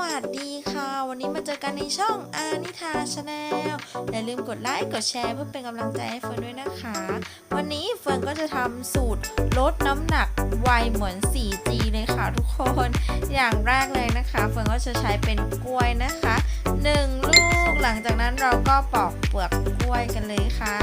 วัสดีค่ะ วันนี้มาเจอกันในช่องอานิทาชาแนลอย่าลืมกดไลค์กดแชร์เพื่อเป็นกำลังใจให้เฟิร์นด้วยนะคะ วันนี้เฟิร์นก็จะทำสูตรลดน้ำหนักไวเหมือน 4G เลยค่ะทุกคนอย่างแรกเลยนะคะ เฟิร์นก็จะใช้เป็นกล้วยนะคะ 1 ลูกหลังจากนั้นเราก็ปอกเปลือกกล้วยกันเลยค่ะ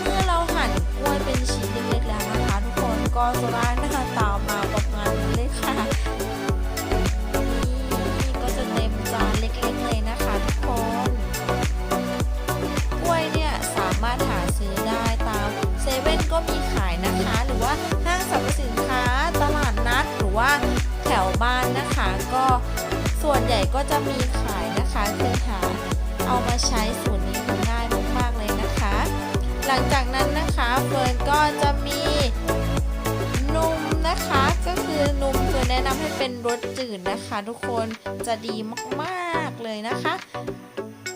เมื่อเราหั่นกล้วยเป็นชิ้นเล็กๆแล้วนะคะ ทุกคนก็จะได้หน้าตามาประมาณนี้เลยค่ะนี่ก็จะเต็มจานเล็กๆเลยนะคะทุกคนกล้วยเนี่ยสามารถหาซื้อได้ตามเซเว่นก็มีขายนะคะ หรือว่าห้างสรรพสินค้าตลาดนัดหรือว่าแถวบ้านนะคะก็ส่วนใหญ่ก็จะมีขายนะคะคือหา เอามาใช้สูตรนี้ง่ายมากๆเลยนะคะ หลังจากนั้นนะคะเฟิร์นก็จะมีนมนะคะก็คือนมเฟิร์นแนะนำให้เป็นรสจืดนะคะ ทุกคนจะดีมากๆเลยนะคะ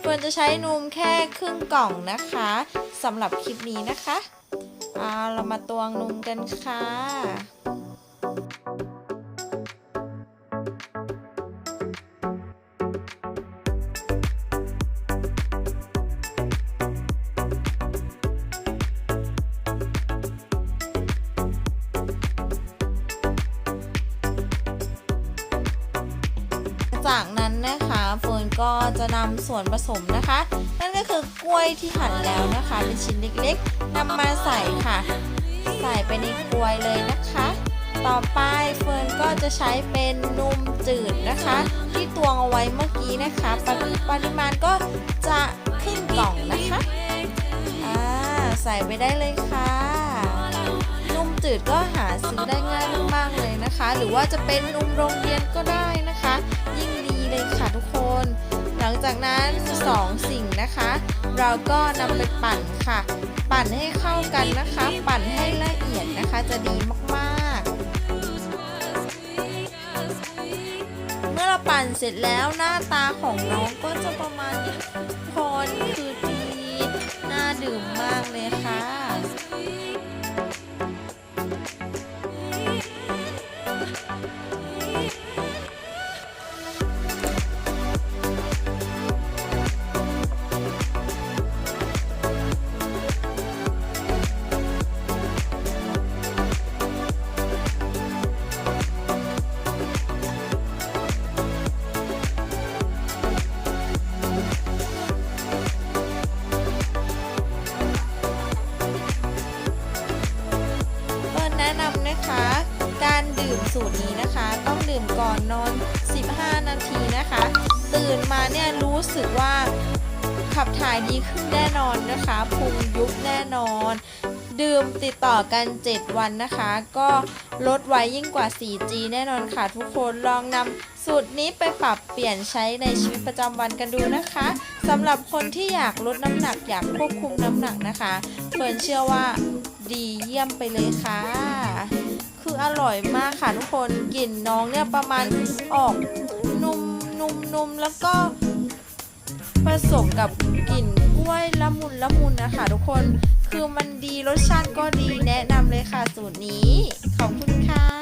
เฟิร์นจะใช้นมแค่ครึ่งกล่องนะคะสำหรับคลิปนี้นะคะเอาเรามาตวงนมกันค่ะ จากนั้นนะคะเฟิร์นก็จะนำส่วนผสมนะคะ นั่นก็คือกล้วยที่หั่นแล้วนะคะ เป็นชิ้นเล็กๆนำมาใส่ค่ะ ใส่ไปในกล้วยเลยนะคะ ต่อไปเฟิร์นก็จะใช้เป็นนมจืดนะคะ ที่ตวงเอาไว้เมื่อกี้นะคะปริปริมาณก็จะครึ่งกล่องนะคะอ่าใส่ไปได้เลยค่ะนมจืดก็หาซื้อได้ง่าย หรือว่าจะเป็นนมโรงเรียนก็ได้นะคะ ยิ่งดีเลยค่ะทุกคน หลังจากนั้นสองสิ่งนะคะ เราก็นำไปปั่นค่ะ ปั่นให้เข้ากันนะคะ ปั่นให้ละเอียดนะคะจะดีมากๆ เมื่อเราปั่นเสร็จแล้วหน้าตาของน้องก็จะประมาณนี้คนคือดีน่าดื่มมากเลยค่ะ ดื่มสูตรนี้นะคะ ต้องดื่มก่อนนอน 15 นาทีนะคะ ตื่นมาเนี่ยรู้สึกว่าขับถ่ายดีขึ้นแน่นอนนะคะพุงยุบแน่นอน ดื่มติดต่อกัน 7 วันนะคะ ก็ลดไว้ยิ่งกว่า 4G แน่นอนค่ะทุกคนลองนำสูตรนี้ไปปรับเปลี่ยนใช้ในชีวิตประจำวันกันดูนะคะสำหรับคนที่อยากลดน้ำหนักอยากควบคุมน้ำหนักนะคะเฟิร์นเชื่อว่าดีเยี่ยมไปเลยค่ะ อร่อยมากค่ะทุกคนกลิ่นน้องเนี่ยประมาณออกนุ่มนุ่มนุ่มแล้วก็ผสมกับกลิ่นกล้วยละมุนละมุนนะคะทุกคนคือมันดีรสชาติก็ดีแนะนำเลยค่ะสูตรนี้ ขอบคุณค่ะ